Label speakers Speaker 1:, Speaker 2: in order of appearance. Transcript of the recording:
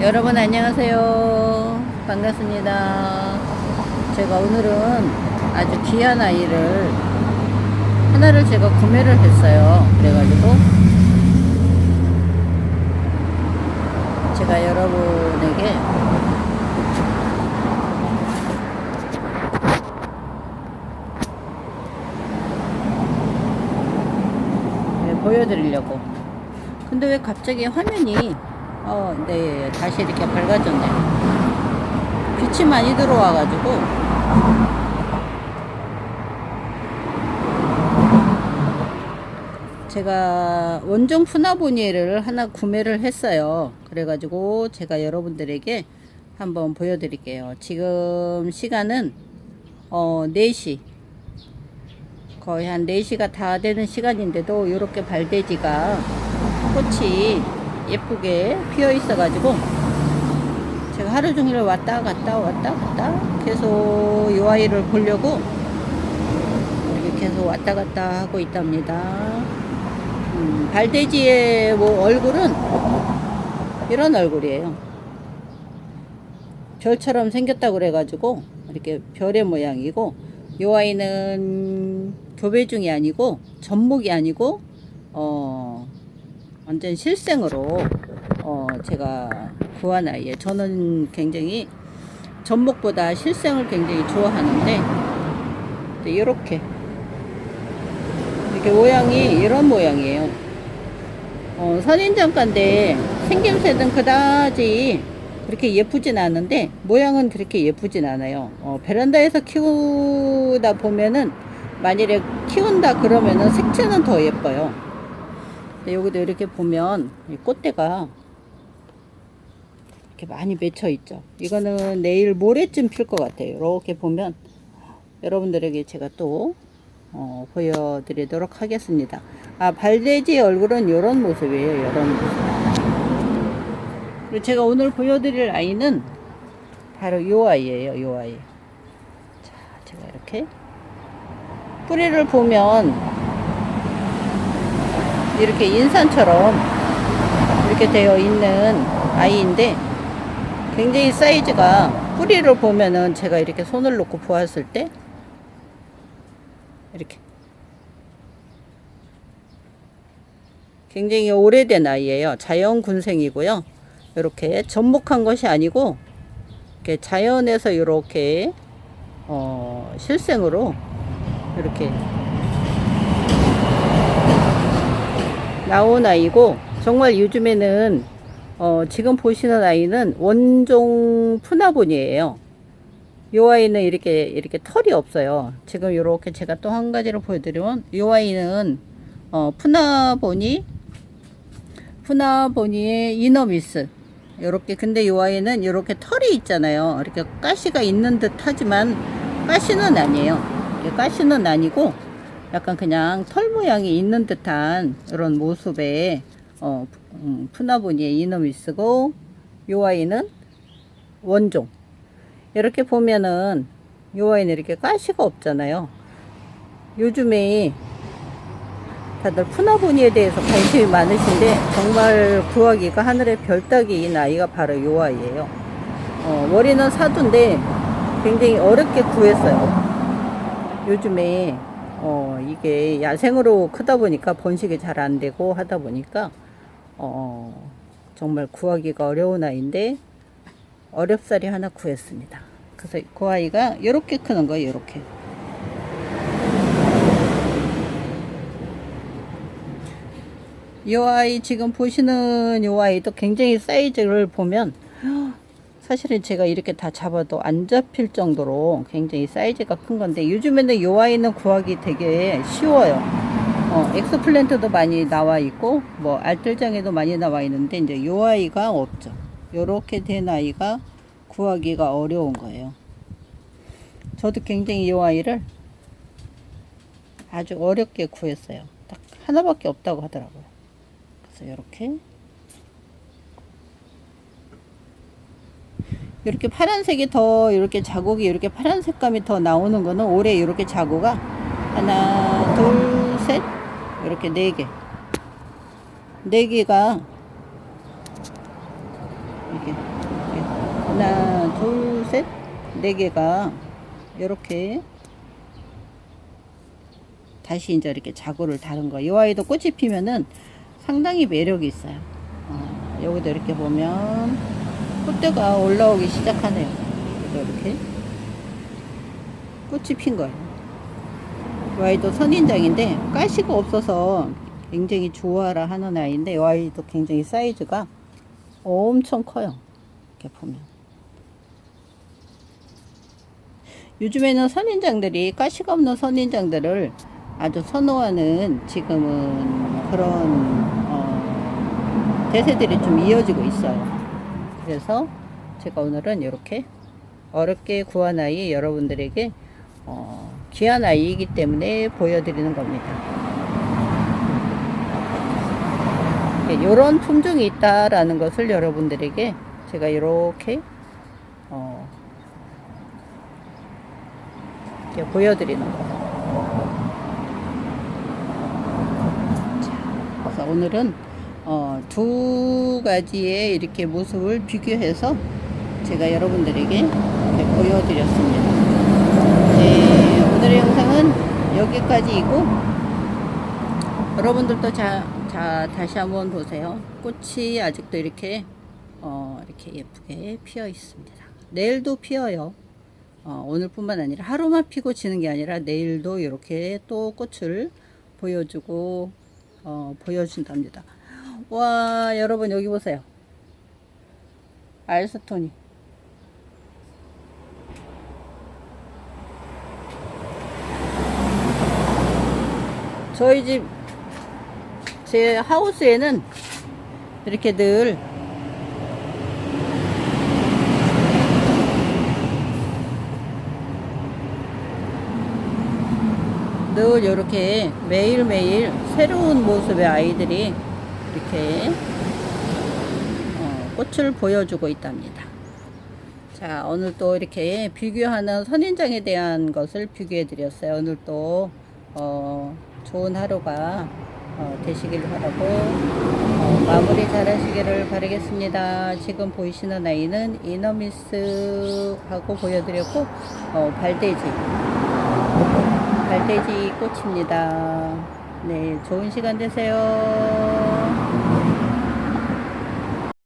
Speaker 1: 여러분 안녕하세요. 반갑습니다. 제가 오늘은 아주 귀한 아이를 하나를 제가 구매를 했어요. 그래가지고 제가 여러분에게 네, 보여드리려고. 근데 왜 갑자기 화면이 어, 네, 다시 이렇게 밝아졌네요. 빛이 많이 들어와가지고 제가 원종 푸나보니를 하나 구매를 했어요. 그래가지고 제가 여러분들에게 한번 보여드릴게요. 지금 시간은 어, 4시 거의 한 4시가 다 되는 시간인데도 이렇게 발돼지가 꽃이 예쁘게 피어 있어 가지고 제가 하루 종일 왔다 갔다 왔다 갔다 계속 이 아이를 보려고 이렇게 계속 왔다 갔다 하고 있답니다. 음, 발돼지의 뭐 얼굴은 이런 얼굴이에요. 별처럼 생겼다고 그래가지고 이렇게 별의 모양이고 이 아이는 교배중이 아니고 전목이 아니고 어 완전 실생으로 어 제가 구한 아이에 저는 굉장히 전목보다 실생을 굉장히 좋아하는데 이렇게 이렇게 모양이 이런 모양이에요. 어, 선인장가인데 생김새는 그다지 그렇게 예쁘진 않은데 모양은 그렇게 예쁘진 않아요. 어, 베란다에서 키우다 보면은 만일에 키운다 그러면은 색채는 더 예뻐요. 근데 여기도 이렇게 보면 이 꽃대가 이렇게 많이 맺혀 있죠. 이거는 내일 모레쯤 필 것 같아요. 이렇게 보면 여러분들에게 제가 또 어, 보여드리도록 하겠습니다. 아 발돼지 얼굴은 이런 모습이에요. 이런 모습. 그리고 제가 오늘 보여드릴 아이는 바로 요 아이예요. 요 아이. 자, 제가 이렇게 뿌리를 보면 이렇게 인산처럼 이렇게 되어 있는 아이인데 굉장히 사이즈가 뿌리를 보면은 제가 이렇게 손을 놓고 보았을 때 이렇게 굉장히 오래된 아이예요. 자연 군생이고요. 이렇게 접목한 것이 아니고 이렇게 자연에서 이렇게 어, 실생으로 이렇게 나온 아이고 정말 요즘에는 어, 지금 보시는 아이는 원종 푸나본이에요. 이 아이는 이렇게 이렇게 털이 없어요. 지금 이렇게 제가 또 한 가지를 보여드리면 이 아이는 어, 푸나보니 푸나보니의 이너미스 요렇게 근데 이 아이는 이렇게 털이 있잖아요. 이렇게 가시가 있는 듯 하지만 가시는 아니에요. 가시는 아니고 약간 그냥 털 모양이 있는 듯한 이런 모습의 어, 음, 푸나보니의 이너미스고 이 아이는 원종 이렇게 보면은 이 아이는 이렇게 가시가 없잖아요. 요즘에 다들 푸나보니에 대해서 관심이 많으신데 정말 구하기가 하늘의 별 따기인 아이가 바로 이 아이예요. 어, 머리는 사두인데 굉장히 어렵게 구했어요. 요즘에 어, 이게 야생으로 크다 보니까 번식이 잘 안 되고 하다 보니까 어, 정말 구하기가 어려운 아이인데 어렵사리 하나 구했습니다. 그래서 그 아이가 이렇게 크는 거예요. 이렇게. 이 아이 지금 보시는 이 아이도 굉장히 사이즈를 보면 사실은 제가 이렇게 다 잡아도 안 잡힐 정도로 굉장히 사이즈가 큰 건데 요즘에는 이 아이는 구하기 되게 쉬워요. 어, 엑스플랜트도 많이 나와 있고 뭐 알뜰장에도 많이 나와 있는데 이제 이 아이가 없죠. 요렇게 된 아이가 구하기가 어려운 거예요. 저도 굉장히 이 아이를 아주 어렵게 구했어요. 딱 하나밖에 없다고 하더라고요. 그래서 이렇게 이렇게 파란색이 더 이렇게 자국이 이렇게 파란 색감이 더 나오는 거는 올해 이렇게 자구가 하나 둘셋 이렇게 네 개. 네 개가 이렇게, 이렇게. 하나, 둘, 셋, 네 개가 이렇게 다시 이제 이렇게 자구를 다른 거. 이 아이도 꽃이 피면은 상당히 매력이 있어요. 어, 여기도 이렇게 보면 꽃대가 올라오기 시작하네요. 이렇게 꽃이 핀 거예요. 이 아이도 선인장인데 가시가 없어서 굉장히 좋아라 하는 아이인데 이 아이도 굉장히 사이즈가 엄청 커요. 이렇게 보면. 요즘에는 선인장들이 가시가 없는 선인장들을 아주 선호하는 지금은 그런 어, 대세들이 좀 이어지고 있어요. 그래서 제가 오늘은 이렇게 어렵게 구한 아이 여러분들에게 어, 귀한 아이이기 때문에 보여드리는 겁니다. 이런 품종이 있다라는 것을 여러분들에게 제가 이렇게 어, 이렇게 보여드리는 거예요. 자, 그래서 오늘은 어, 두 가지의 이렇게 모습을 비교해서 제가 여러분들에게 보여드렸습니다. 네, 오늘의 영상은 여기까지이고 여러분들도 자, 자 다시 한번 보세요. 꽃이 아직도 이렇게 어, 이렇게 예쁘게 피어 있습니다. 내일도 피어요. 어, 오늘뿐만 아니라 하루만 피고 지는 게 아니라 내일도 이렇게 또 꽃을 보여주고 어, 보여준답니다. 와 여러분 여기 보세요. 알스톤이 저희 집 제 하우스에는 이렇게 늘 늘 이렇게 매일매일 새로운 모습의 아이들이 이렇게 어, 꽃을 보여주고 있답니다. 자, 오늘 또 이렇게 비교하는 선인장에 대한 것을 비교해 드렸어요. 오늘 또 어, 좋은 하루가 어, 되시길 바라고 어, 마무리 잘 하시기를 바라겠습니다. 지금 보이시는 아이는 이너미스하고 보여드렸고 어, 발돼지 발돼지 꽃입니다. 네, 좋은 시간 되세요.